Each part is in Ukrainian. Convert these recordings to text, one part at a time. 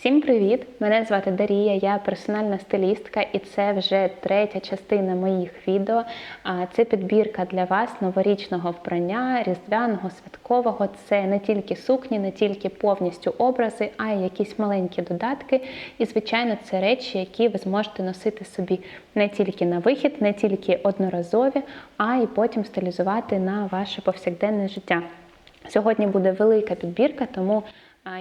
Всім привіт! Мене звати Дарія, я персональна стилістка, і це вже третя частина моїх відео. Це підбірка для вас новорічного вбрання, різдвяного, святкового. Це не тільки сукні, не тільки повністю образи, а й якісь маленькі додатки. І, звичайно, це речі, які ви зможете носити собі не тільки на вихід, не тільки одноразові, а й потім стилізувати на ваше повсякденне життя. Сьогодні буде велика підбірка, тому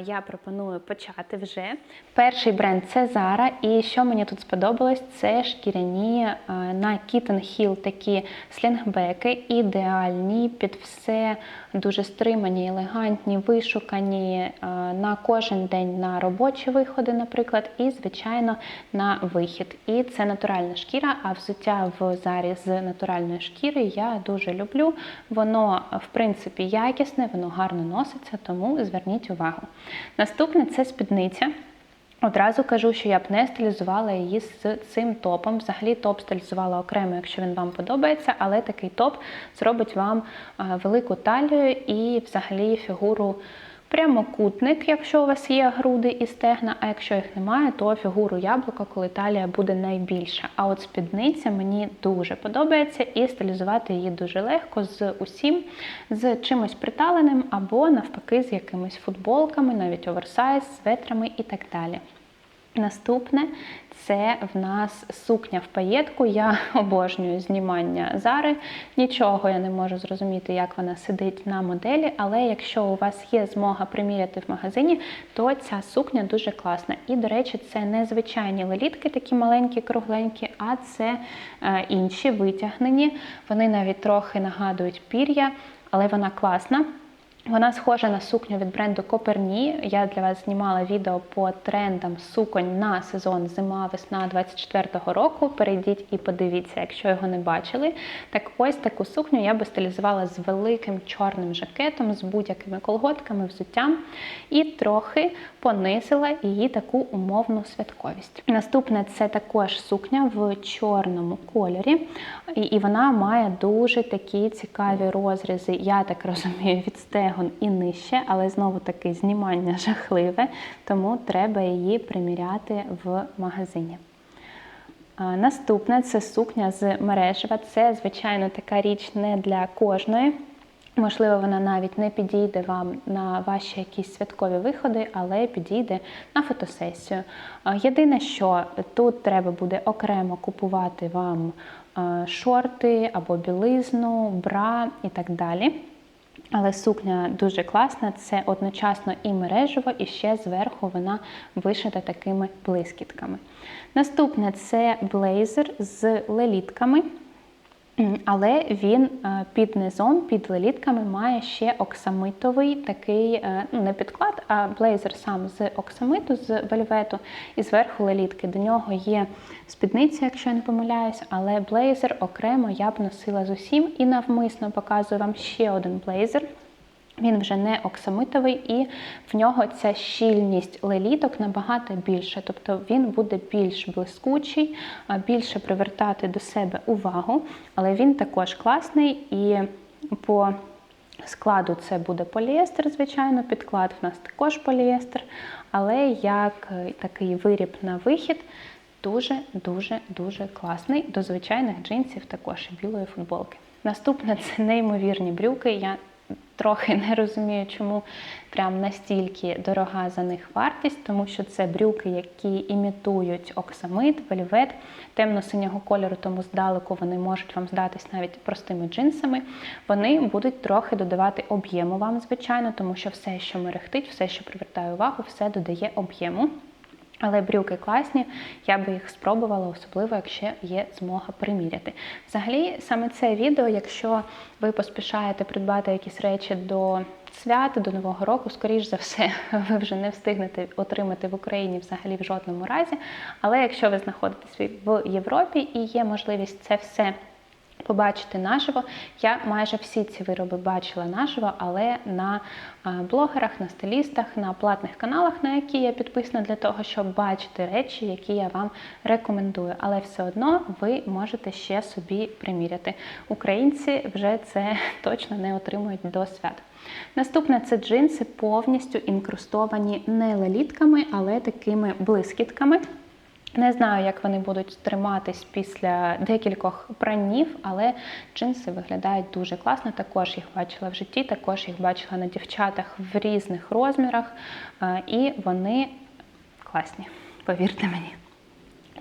я пропоную почати вже. Перший бренд це Zara, і що мені тут сподобалось, це шкіряні на Kitten Hill такі слінгбеки, ідеальні під все дуже стримані, елегантні, вишукані на кожен день на робочі виходи, наприклад, і, звичайно, на вихід. І це натуральна шкіра, а взуття в Зарі з натуральної шкіри я дуже люблю. Воно, в принципі, якісне, воно гарно носиться, тому зверніть увагу. Наступне це спідниця. Одразу кажу, що я б не стилізувала її з цим топом. Взагалі топ стилізувала окремо, якщо він вам подобається, але такий топ зробить вам велику талію і взагалі фігуру прямокутник, якщо у вас є груди і стегна, а якщо їх немає, то фігуру яблука, коли талія буде найбільша. А от спідниця мені дуже подобається і стилізувати її дуже легко з усім, з чимось приталеним або навпаки з якимись футболками, навіть оверсайз, светрами і так далі. Наступне це в нас сукня в паєтку. Я обожнюю знімання зари. Нічого я не можу зрозуміти, як вона сидить на моделі, але якщо у вас є змога приміряти в магазині, то ця сукня дуже класна. І, до речі, це не звичайні лелітки, такі маленькі, кругленькі, а це е, інші витягнені. Вони навіть трохи нагадують пір'я, але вона класна. Вона схожа на сукню від бренду Коперні. Я для вас знімала відео по трендам суконь на сезон зима-весна 24-го року. Перейдіть і подивіться, якщо його не бачили. Так ось таку сукню я би стилізувала з великим чорним жакетом, з будь-якими колготками, взуттям і трохи понизила її таку умовну святковість. Наступне це також сукня в чорному кольорі, і вона має дуже такі цікаві розрізи. Я так розумію, від стегу стегон і нижче, але знову таки знімання жахливе, тому треба її приміряти в магазині. Наступне це сукня з мережева. Це, звичайно, така річ не для кожної. Можливо, вона навіть не підійде вам на ваші якісь святкові виходи, але підійде на фотосесію. Єдине, що тут треба буде окремо купувати вам шорти або білизну, бра і так далі. Але сукня дуже класна, це одночасно і мережево, і ще зверху вона вишита такими блискітками. Наступне це блейзер з лелітками. Але він е, під низом, під лелітками має ще оксамитовий такий, е, ну не підклад, а блейзер сам з оксамиту, з вельвету, і зверху лелітки. До нього є спідниця, якщо я не помиляюсь, але блейзер окремо я б носила з усім і навмисно показую вам ще один блейзер. Він вже не оксамитовий, і в нього ця щільність леліток набагато більша. Тобто він буде більш блискучий, більше привертати до себе увагу, але він також класний і по складу це буде поліестер, звичайно, підклад в нас також поліестер, але як такий виріб на вихід. Дуже-дуже дуже класний. До звичайних джинсів також і білої футболки. Наступне це неймовірні брюки. Я трохи не розумію, чому прям настільки дорога за них вартість, тому що це брюки, які імітують оксамит, вельвет темно-синього кольору, тому здалеку вони можуть вам здатись навіть простими джинсами. Вони будуть трохи додавати об'єму вам, звичайно, тому що все, що мерехтить, все, що привертає увагу, все додає об'єму. Але брюки класні, я би їх спробувала, особливо, якщо є змога приміряти. Взагалі, саме це відео, якщо ви поспішаєте придбати якісь речі до свята, до Нового року, скоріш за все, ви вже не встигнете отримати в Україні взагалі в жодному разі. Але якщо ви знаходитесь в Європі і є можливість це все побачити наживо. Я майже всі ці вироби бачила наживо, але на е, блогерах, на стилістах, на платних каналах, на які я підписана для того, щоб бачити речі, які я вам рекомендую. Але все одно ви можете ще собі приміряти. Українці вже це точно не отримують до свят. Наступне це джинси повністю інкрустовані не лелітками, але такими блискітками. Не знаю, як вони будуть триматись після декількох пранів, але джинси виглядають дуже класно. Також їх бачила в житті, також їх бачила на дівчатах в різних розмірах, е, і вони класні, повірте мені.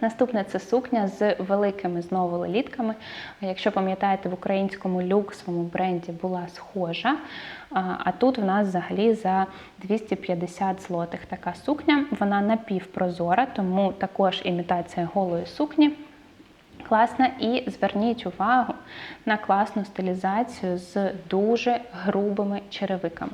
Наступне це сукня з великими знову лелітками. Якщо пам'ятаєте, в українському люксовому бренді була схожа. А тут в нас взагалі за 250 злотих така сукня. Вона напівпрозора, тому також імітація голої сукні. Класна, і зверніть увагу на класну стилізацію з дуже грубими черевиками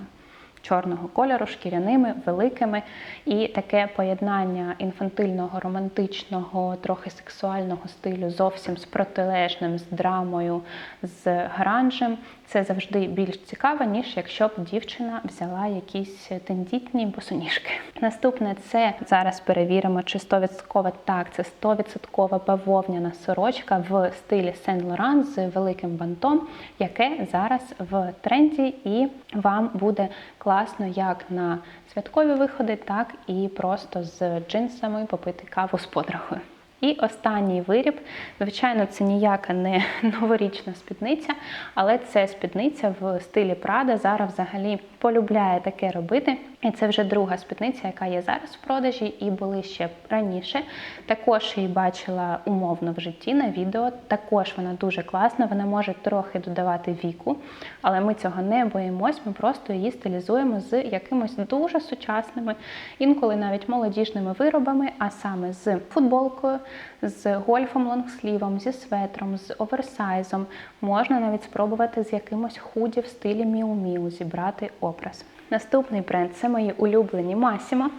чорного кольору, шкіряними, великими. І таке поєднання інфантильного, романтичного, трохи сексуального стилю зовсім з протилежним, з драмою, з гранжем. Це завжди більш цікаво, ніж якщо б дівчина взяла якісь тендітні босоніжки. Наступне це зараз перевіримо, чи 100% так, це 100% бавовняна сорочка в стилі Сен Лоран з великим бантом, яке зараз в тренді, і вам буде класно як на святкові виходи, так і просто з джинсами попити каву з подругою. І останній виріб, звичайно, це ніяка не новорічна спідниця, але це спідниця в стилі Прада. Зараз взагалі полюбляє таке робити. І це вже друга спідниця, яка є зараз в продажі, і були ще раніше. Також її бачила умовно в житті на відео. Також вона дуже класна, вона може трохи додавати віку, але ми цього не боїмось, ми просто її стилізуємо з якимось дуже сучасними, інколи навіть молодіжними виробами, а саме з футболкою, з гольфом, лонгслівом, зі светром, з оверсайзом. Можна навіть спробувати з якимось худі в стилі Міу-Міу зібрати образ. Наступний бренд це мої улюблені Масіма.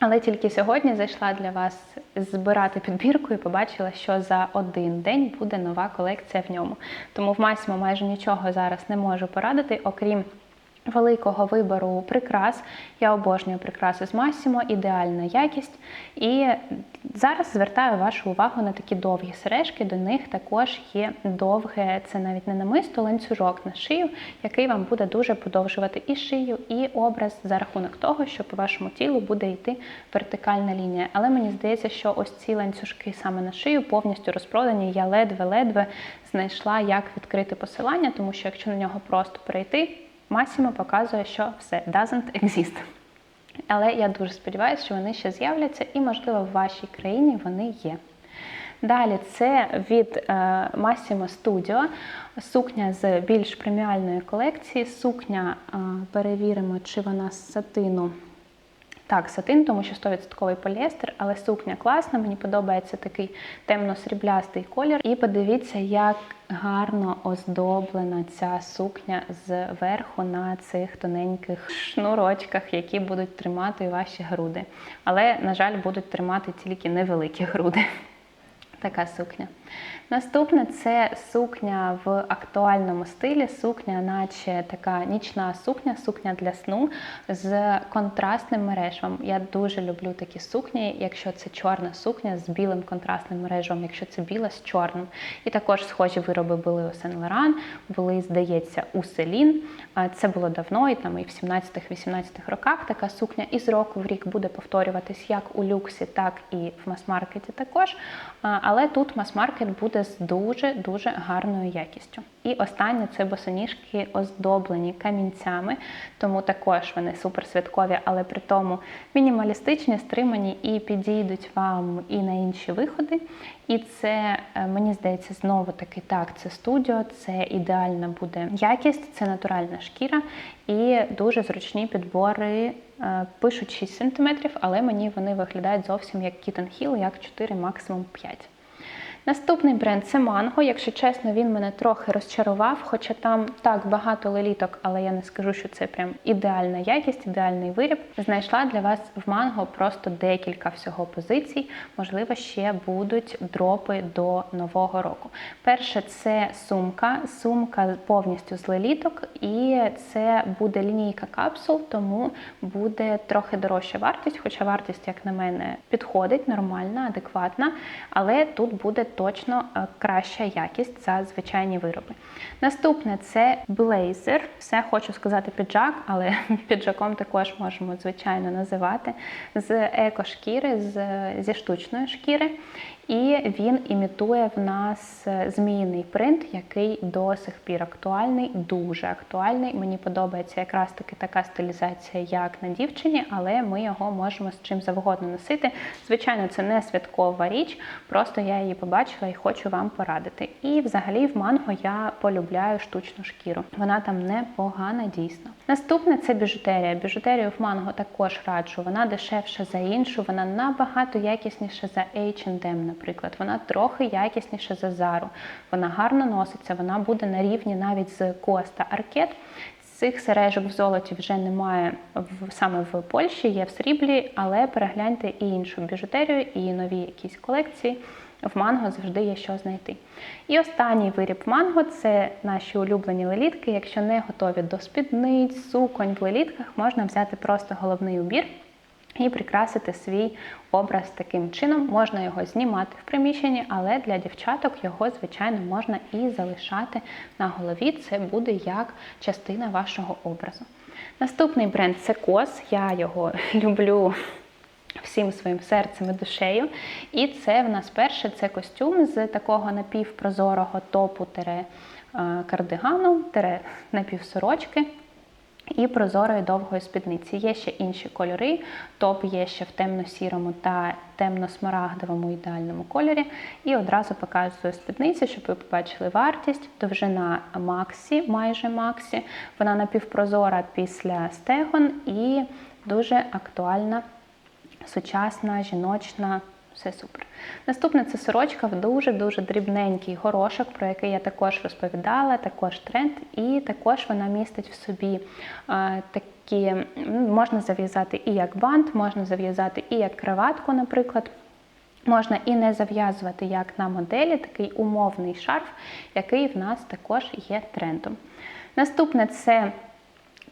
Але тільки сьогодні зайшла для вас збирати підбірку і побачила, що за один день буде нова колекція в ньому. Тому в Масімо майже нічого зараз не можу порадити, окрім великого вибору прикрас. Я обожнюю прикраси з Massimo, ідеальна якість. І зараз звертаю вашу увагу на такі довгі сережки. До них також є довге, це навіть не намисто, ланцюжок на шию, який вам буде дуже подовжувати і шию, і образ за рахунок того, що по вашому тілу буде йти вертикальна лінія. Але мені здається, що ось ці ланцюжки саме на шию повністю розпродані. Я ледве-ледве знайшла, як відкрити посилання, тому що якщо на нього просто перейти. Massimo показує, що все doesn't exist. Але я дуже сподіваюся, що вони ще з'являться, і, можливо, в вашій країні вони є. Далі це від е, Massimo Studio, сукня з більш преміальної колекції. Сукня е, перевіримо, чи вона з сатину. Так, сатин, тому що 100% поліестер, але сукня класна, мені подобається такий темно-сріблястий колір. І подивіться, як гарно оздоблена ця сукня зверху на цих тоненьких шнурочках, які будуть тримати ваші груди. Але, на жаль, будуть тримати тільки невеликі груди. Така сукня. Наступне це сукня в актуальному стилі, сукня, наче така нічна сукня, сукня для сну з контрастним мережем. Я дуже люблю такі сукні, якщо це чорна сукня з білим контрастним мережем, якщо це біла з чорним. І також схожі вироби були у Сен Лоран, були, здається, у Селін. Це було давно, і там і в 17-18 роках така сукня і з року в рік буде повторюватись як у люксі, так і в мас-маркеті також. Але тут мас-маркет буде з дуже-дуже гарною якістю. І останнє це босоніжки оздоблені камінцями, тому також вони суперсвяткові, але при тому мінімалістичні, стримані і підійдуть вам і на інші виходи. І це, е, мені здається, знову таки так, це студіо, це ідеальна буде якість, це натуральна шкіра і дуже зручні підбори. Е, пишуть 6 см, але мені вони виглядають зовсім як Kitten Hill, як 4, максимум 5. Наступний бренд це Mango. Якщо чесно, він мене трохи розчарував, хоча там так багато леліток, але я не скажу, що це прям ідеальна якість, ідеальний виріб. Знайшла для вас в Mango просто декілька всього позицій. Можливо, ще будуть дропи до нового року. Перше, це сумка. Сумка повністю з леліток, і це буде лінійка капсул, тому буде трохи дорожча вартість, хоча вартість, як на мене, підходить нормальна, адекватна, але тут буде точно е, краща якість за звичайні вироби. Наступне це блейзер. Все хочу сказати піджак, але піджаком також можемо звичайно називати з екошкіри, з, зі штучної шкіри. І він імітує в нас е, змійний принт, який до сих пір актуальний, дуже актуальний. Мені подобається якраз таки така стилізація, як на дівчині, але ми його можемо з чим завгодно носити. Звичайно, це не святкова річ, просто я її побачила і хочу вам порадити. І взагалі в манго я полюбляю штучну шкіру. Вона там непогана дійсно. Наступне це біжутерія. Біжутерію в манго також раджу. Вона дешевша за іншу, вона набагато якісніша за H&M, наприклад. Вона трохи якісніша за Zara. Вона гарно носиться, вона буде на рівні навіть з Costa Arcade. Цих сережок в золоті вже немає в саме в Польщі, є в сріблі, але перегляньте і іншу біжутерію, і нові якісь колекції. В манго завжди є що знайти. І останній виріб манго це наші улюблені лелітки. Якщо не готові до спідниць, суконь в лелітках, можна взяти просто головний убір і прикрасити свій образ таким чином. Можна його знімати в приміщенні, але для дівчаток його, звичайно, можна і залишати на голові. Це буде як частина вашого образу. Наступний бренд це Кос. Я його люблю всім своїм серцем і душею. І це в нас перше це костюм з такого напівпрозорого топу тире е, кардигану, тире напівсорочки. І прозорої довгої спідниці. Є ще інші кольори. Топ є ще в темно-сірому та темно-смарагдовому ідеальному кольорі. І одразу показую спідниці, щоб ви побачили вартість. Довжина Максі, майже Максі. Вона напівпрозора після стегон і дуже актуальна сучасна, жіночна, все супер. Наступне це сорочка в дуже-дуже дрібненький горошок, про який я також розповідала, також тренд, і також вона містить в собі е, такі, можна зав'язати і як бант, можна зав'язати і як краватку, наприклад. Можна і не зав'язувати як на моделі, такий умовний шарф, який в нас також є трендом. Наступне це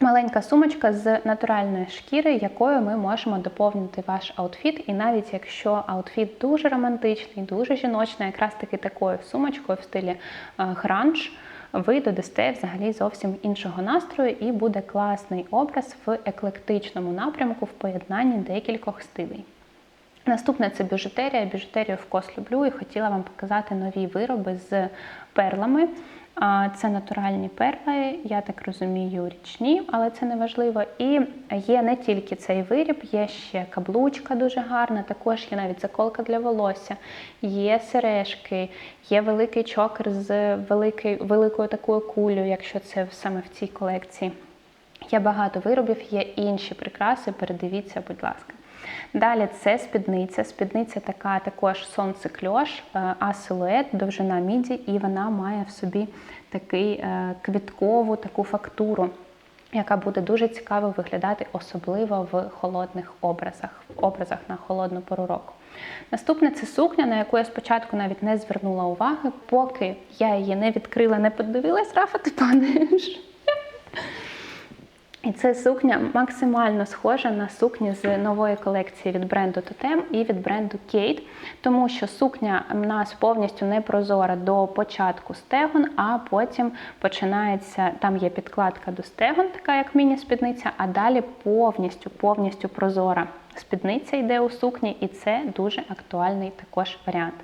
Маленька сумочка з натуральної шкіри, якою ми можемо доповнити ваш аутфіт. І навіть якщо аутфіт дуже романтичний, дуже жіночний, якраз таки такою сумочкою в стилі е, гранж, ви додасте взагалі зовсім іншого настрою, і буде класний образ в еклектичному напрямку в поєднанні декількох стилей. Наступне це біжутерія. Біжутерію вкос люблю і хотіла вам показати нові вироби з перлами. Це натуральні перли, я так розумію, річні, але це не важливо. І є не тільки цей виріб, є ще каблучка дуже гарна, також є навіть заколка для волосся, є сережки, є великий чокер з великою, великою такою кулею, якщо це саме в цій колекції. Є багато виробів, є інші прикраси. Передивіться, будь ласка. Далі це спідниця. Спідниця така також сонце-кльош, е, а силует, довжина міді, і вона має в собі такий е, квіткову таку фактуру. Яка буде дуже цікаво виглядати, особливо в холодних образах, в образах на холодну пору року. Наступне це сукня, на яку я спочатку навіть не звернула уваги, поки я її не відкрила, не подивилась, Рафа, ти падаєш. І це сукня максимально схожа на сукні з нової колекції від бренду Totem і від бренду Kate, тому що сукня в нас повністю не прозора до початку стегон, а потім починається, там є підкладка до стегон, така як міні-спідниця, а далі повністю повністю прозора спідниця йде у сукні, і це дуже актуальний також варіант.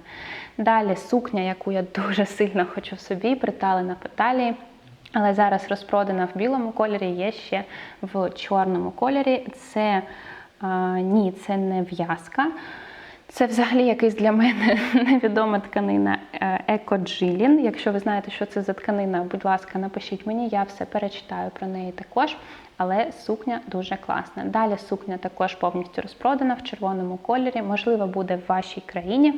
Далі сукня, яку я дуже сильно хочу собі, приталена по талії. Але зараз розпродана в білому кольорі, є ще в чорному кольорі. Це а, ні, це не в'язка. Це взагалі якийсь для мене невідома тканина Екоджилін. Якщо ви знаєте, що це за тканина, будь ласка, напишіть мені, я все перечитаю про неї також. Але сукня дуже класна. Далі сукня також повністю розпродана в червоному кольорі, можливо, буде в вашій країні.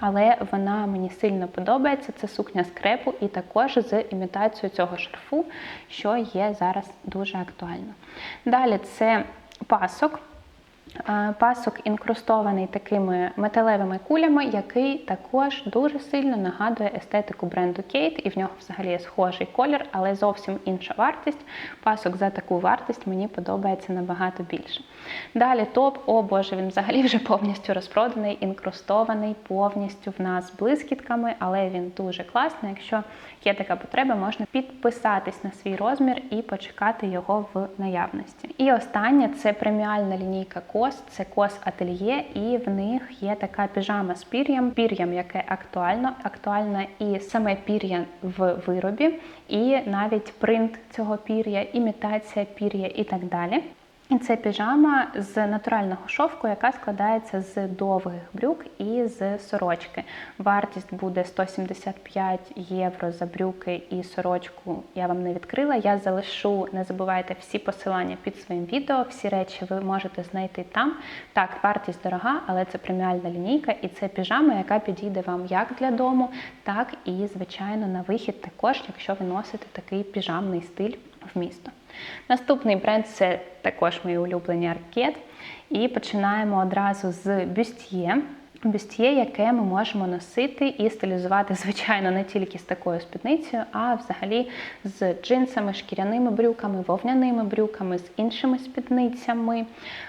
Але вона мені сильно подобається. Це сукня з крепу і також з імітацією цього шарфу, що є зараз дуже актуально. Далі це пасок. Е, Пасок інкрустований такими металевими кулями, який також дуже сильно нагадує естетику бренду Kate, і в нього взагалі є схожий колір, але зовсім інша вартість. Пасок за таку вартість мені подобається набагато більше. Далі топ, о боже, він взагалі вже повністю розпроданий, інкрустований повністю в нас блискітками, але він дуже класний. Якщо є така потреба, можна підписатись на свій розмір і почекати його в наявності. І останнє це преміальна лінійка кос, це кос ательє, і в них є така піжама з пір'ям, пір'ям, яке актуально, актуальне і саме пір'я в виробі, і навіть принт цього пір'я, імітація пір'я і так далі. І це піжама з натурального шовку, яка складається з довгих брюк і з сорочки. Вартість буде 175 євро за брюки і сорочку. Я вам не відкрила. Я залишу, не забувайте всі посилання під своїм відео. Всі речі ви можете знайти там. Так, вартість дорога, але це преміальна лінійка, і це піжама, яка підійде вам як для дому, так і, звичайно, на вихід також, якщо ви носите такий піжамний стиль в місто. Наступний бренд це також мої улюблені аркет. І починаємо одразу з бюстьє. Бюстьє, яке ми можемо носити і стилізувати, звичайно, не тільки з такою спідницею, а взагалі з джинсами, шкіряними брюками, вовняними брюками, з іншими спідницями,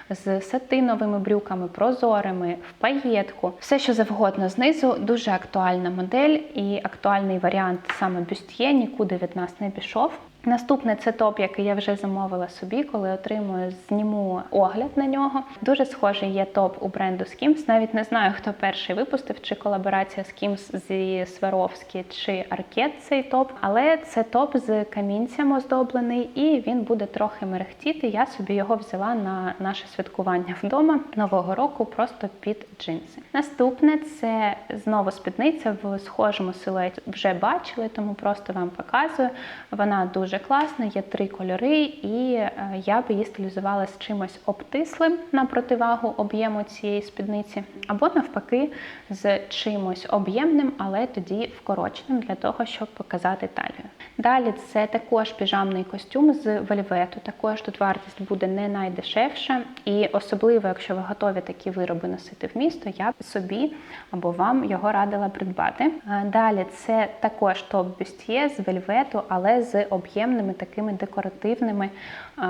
з сатиновими брюками, прозорими, в паєтку. Все, що завгодно знизу, дуже актуальна модель і актуальний варіант саме бюстьє, нікуди від нас не пішов. Наступне це топ, який я вже замовила собі, коли отримую, зніму огляд на нього. Дуже схожий є топ у бренду Skims. Навіть не знаю, хто перший випустив, чи колаборація Skims зі Сваровські, чи Аркет цей топ. Але це топ з камінцем оздоблений, і він буде трохи мерехтіти. Я собі його взяла на наше святкування вдома нового року, просто під джинси. Наступне це знову спідниця в схожому силуеті. Вже бачили, тому просто вам показую. Вона дуже дуже класна, є три кольори, і е, я би її стилізувала з чимось обтислим на противагу об'єму цієї спідниці, або навпаки, з чимось об'ємним, але тоді вкороченим для того, щоб показати талію. Далі це також піжамний костюм з вельвету. Також тут вартість буде не найдешевша, і особливо, якщо ви готові такі вироби носити в місто, я б собі або вам його радила придбати. Е, далі це також топ-бюстьє з вельвету, але з об'ємом приємними такими декоративними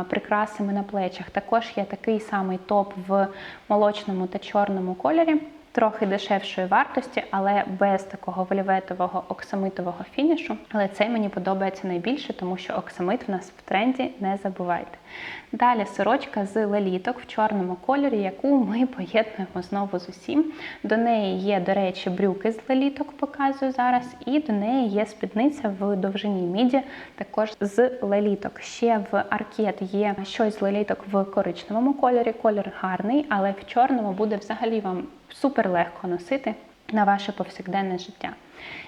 прикрасами на плечах. Також є такий самий топ в молочному та чорному кольорі трохи дешевшої вартості, але без такого вельветового оксамитового фінішу. Але цей мені подобається найбільше, тому що оксамит в нас в тренді, не забувайте. Далі сорочка з леліток в чорному кольорі, яку ми поєднуємо знову з усім. До неї є, до речі, брюки з леліток, показую зараз, і до неї є спідниця в довжині міді, також з леліток. Ще в аркет є щось з леліток в коричневому кольорі. Колір гарний, але в чорному буде взагалі вам супер легко носити на ваше повсякденне життя.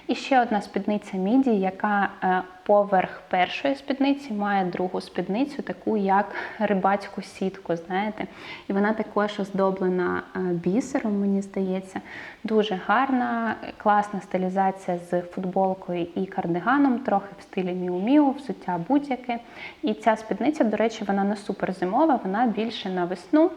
І ще одна спідниця міді, яка е, поверх першої спідниці має другу спідницю, таку як рибацьку сітку, знаєте. І вона також оздоблена е, бісером, мені здається. Дуже гарна, класна стилізація з футболкою і кардиганом, трохи в стилі міу-міу, взуття будь-яке. І ця спідниця, до речі, вона не супер зимова, вона більше на весну.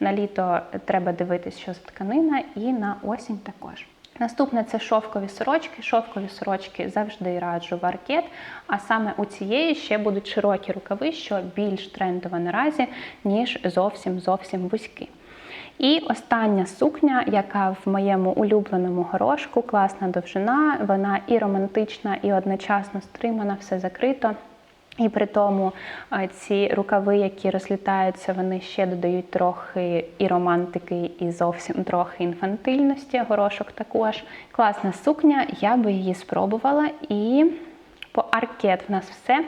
На літо треба дивитись, що за тканина, і на осінь також. Наступне це шовкові сорочки. Шовкові сорочки завжди раджу в аркет, а саме у цієї ще будуть широкі рукави, що більш трендово наразі, ніж зовсім зовсім вузькі. І остання сукня, яка в моєму улюбленому горошку, класна довжина, вона і романтична, і одночасно стримана, все закрито. І при тому ці рукави, які розлітаються, вони ще додають трохи і романтики, і зовсім трохи інфантильності. Горошок також. Класна сукня, я би її спробувала. І по аркет в нас все.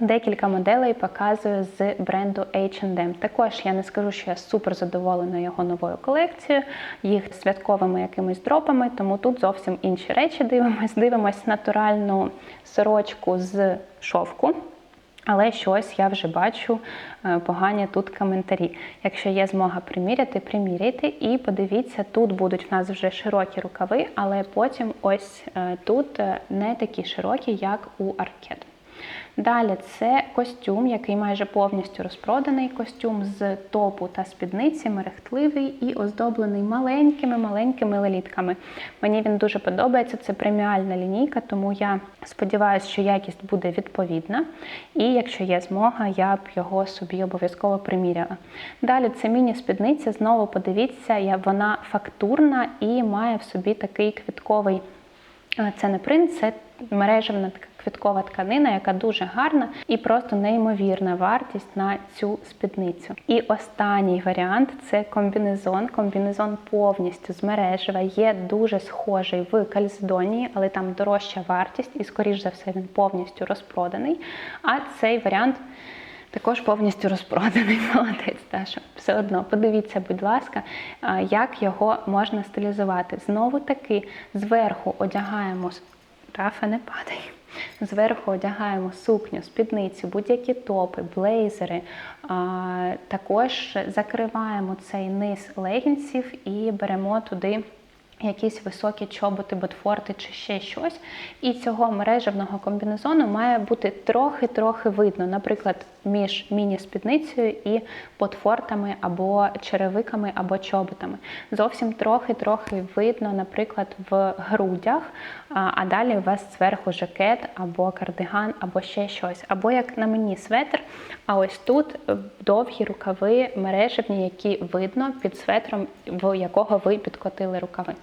Декілька моделей показую з бренду H&M. Також я не скажу, що я супер задоволена його новою колекцією, їх святковими якимись дропами, тому тут зовсім інші речі дивимось. Дивимось натуральну сорочку з шовку. Але щось я вже бачу е, погані тут коментарі. Якщо є змога приміряти, приміряйте і подивіться, тут будуть в нас вже широкі рукави, але потім ось е, тут е, не такі широкі, як у аркет. Далі це костюм, який майже повністю розпроданий. Костюм з топу та спідниці, мерехтливий і оздоблений маленькими-маленькими лелітками. Мені він дуже подобається. Це преміальна лінійка, тому я сподіваюся, що якість буде відповідна. І якщо є змога, я б його собі обов'язково приміряла. Далі це міні-спідниця. Знову подивіться, вона фактурна і має в собі такий квітковий. Е, Це не принт, це мережевна така квіткова тканина, яка дуже гарна і просто неймовірна вартість на цю спідницю. І останній варіант це комбінезон. Комбінезон повністю з мережева, є дуже схожий в Кальцедонії, але там дорожча вартість, і, скоріш за все, він повністю розпроданий. А цей варіант. Також повністю розпроданий молодець Даша. Все одно подивіться, будь ласка, як його можна стилізувати. Знову таки, зверху одягаємо Рафа, не падай. Зверху одягаємо сукню, спідницю, будь-які топи, блейзери. Також закриваємо цей низ легінсів і беремо туди якісь високі чоботи, ботфорти чи ще щось. І цього мережевного комбінезону має бути трохи-трохи видно, наприклад, між міні-спідницею і ботфортами або черевиками, або чоботами. Зовсім трохи-трохи видно, наприклад, в грудях, а далі у вас зверху жакет або кардиган, або ще щось. Або як на мені светр, а ось тут е, довгі рукави мережевні, які видно під светром, в якого ви підкотили рукави.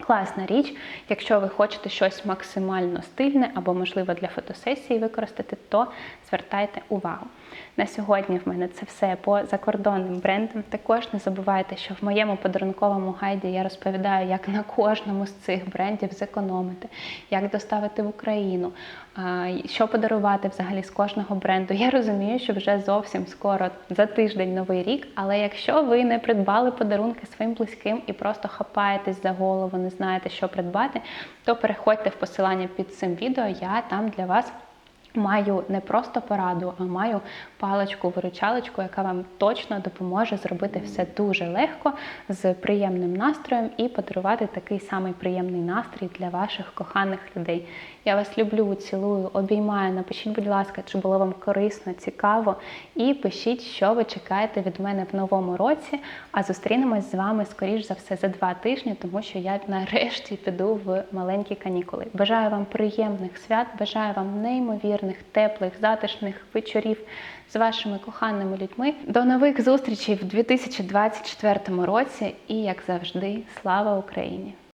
Класна річ, якщо ви хочете щось максимально стильне або, можливо, для фотосесії використати, то звертайте увагу. На сьогодні в мене це все по закордонним брендам. Також не забувайте, що в моєму подарунковому гайді я розповідаю, як на кожному з цих брендів зекономити, як доставити в Україну, що подарувати взагалі з кожного бренду. Я розумію, що вже зовсім скоро за тиждень новий рік. Але якщо ви не придбали подарунки своїм близьким і просто хапаєтесь за голову, не знаєте, що придбати, то переходьте в посилання під цим відео. Я там для вас. Маю не просто пораду, а маю паличку-виручалочку, яка вам точно допоможе зробити все дуже легко, з приємним настроєм і подарувати такий самий приємний настрій для ваших коханих людей. Я вас люблю, цілую, обіймаю. Напишіть, будь ласка, чи було вам корисно, цікаво, і пишіть, що ви чекаєте від мене в новому році. А зустрінемось з вами скоріш за все за два тижні, тому що я нарешті піду в маленькі канікули. Bажаю вам приємних свят, бажаю вам неймовірних, теплих, затишних вечорів з вашими коханими людьми. До нових зустрічей в 2024 році і, як завжди, слава Україні!